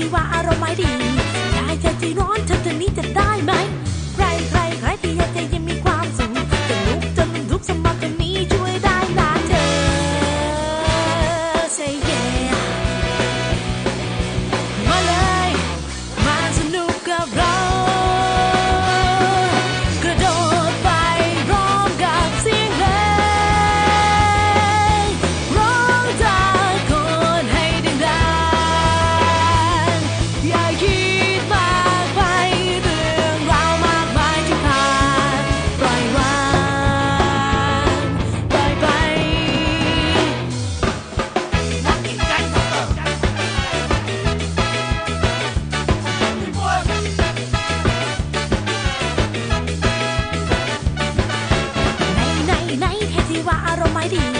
ที่ว่าอารมณ์ไม่ดี 海底